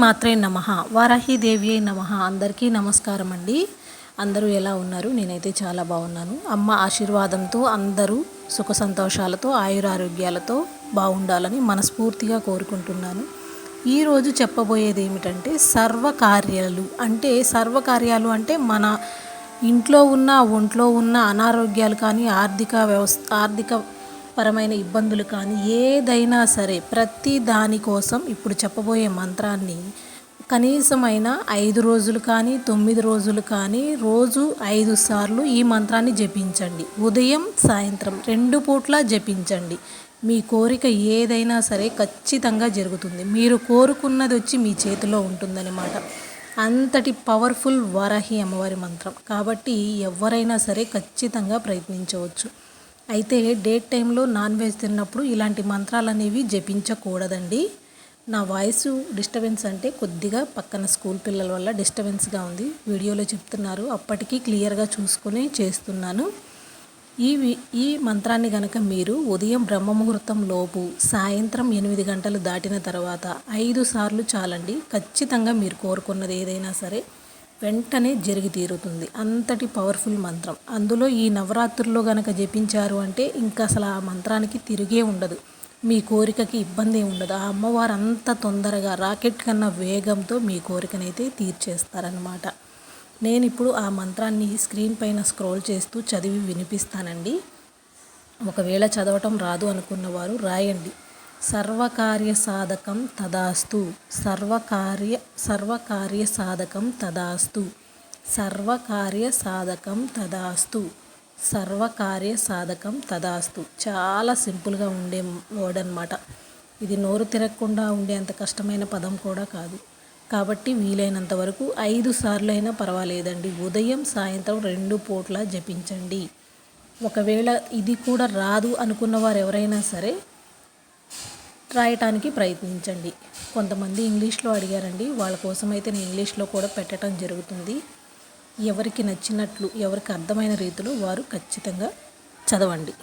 మాత్రే నమ. వారాహిదేవి అయి నమ. అందరికీ నమస్కారం అండి అందరూ ఎలా ఉన్నారు? నేనైతే చాలా బాగున్నాను. అమ్మ ఆశీర్వాదంతో అందరూ సుఖ సంతోషాలతో ఆయురారోగ్యాలతో బాగుండాలని మనస్ఫూర్తిగా కోరుకుంటున్నాను. ఈరోజు చెప్పబోయేది ఏమిటంటే సర్వకార్యాలు. అంటే సర్వకార్యాలు అంటే మన ఇంట్లో ఉన్న ఒంట్లో ఉన్న అనారోగ్యాలు కానీ ఆర్థిక వ్యవస్థ ఆర్థిక పరమైన ఇబ్బందులు కానీ ఏదైనా సరే ప్రతి దానికోసం ఇప్పుడు చెప్పబోయే మంత్రాన్ని కనీసమైన ఐదు రోజులు కానీ తొమ్మిది రోజులు కానీ రోజు ఐదు సార్లు ఈ మంత్రాన్ని జపించండి. ఉదయం సాయంత్రం రెండు పూట్ల జపించండి. మీ కోరిక ఏదైనా సరే ఖచ్చితంగా జరుగుతుంది. మీరు కోరుకున్నది వచ్చి మీ చేతిలో ఉంటుందన్నమాట. అంతటి పవర్ఫుల్ వరహి అమ్మవారి మంత్రం. కాబట్టి ఎవరైనా సరే ఖచ్చితంగా ప్రయత్నించవచ్చు. అయితే డేట్ టైంలో నాన్ వెజ్ తిన్నప్పుడు ఇలాంటి మంత్రాలు అనేవి జపించకూడదండి. నా వాయిస్ డిస్టర్బెన్స్ అంటే కొద్దిగా పక్కన స్కూల్ పిల్లల వల్ల డిస్టర్బెన్స్గా ఉంది. వీడియోలో చెప్తున్నారు. అప్పటికీ క్లియర్గా చూసుకుని చేస్తున్నాను. ఈ ఈ మంత్రాన్ని గనక మీరు ఉదయం బ్రహ్మముహూర్తం లోపు సాయంత్రం ఎనిమిది గంటలు దాటిన తర్వాత ఐదు సార్లు చాలండి. ఖచ్చితంగా మీరు కోరుకున్నది ఏదైనా సరే వెంటనే జరిగి తీరుతుంది. అంతటి పవర్ఫుల్ మంత్రం. అందులో ఈ నవరాత్రుల్లో గనక జపించారు అంటే ఇంకా అసలు ఆ మంత్రానికి తిరిగే ఉండదు. మీ కోరికకి ఇబ్బంది ఉండదు. ఆ అమ్మవారు అంత తొందరగా రాకెట్ కన్నా వేగంతో మీ కోరికనైతే తీర్చేస్తారనమాట నేను ఇప్పుడు ఆ మంత్రాన్ని స్క్రీన్ పైన స్క్రోల్ చేస్తూ చదివి వినిపిస్తానండి. ఒకవేళ చదవటం రాదు అనుకున్నవారు రాయండి. సర్వకార్య సాధకం తదాస్తు. సర్వకార్య సర్వకార్య సాధకం తదాస్తు. సర్వకార్య సాధకం తదాస్తు. సర్వకార్య సాధకం తదాస్తు. చాలా సింపుల్గా ఉండే వర్డ్ అనమాట ఇది నోరు తిరగకుండా ఉండే అంత కష్టమైన పదం కూడా కాదు. కాబట్టి వీలైనంత వరకు ఐదు సార్లు అయినా పర్వాలేదండి. ఉదయం సాయంత్రం రెండు పూట్ల జపించండి. ఒకవేళ ఇది కూడా రాదు అనుకున్న వారు ఎవరైనా సరే రాయటానికి ప్రయత్నించండి. కొంతమంది ఇంగ్లీష్లో అడిగారండి. వాళ్ళ కోసం అయితే నేను ఇంగ్లీష్లో కూడా పెట్టడం జరుగుతుంది. ఎవరికి నచ్చినట్లు ఎవరికి అర్థమైన రీతిలో వారు ఖచ్చితంగా చదవండి.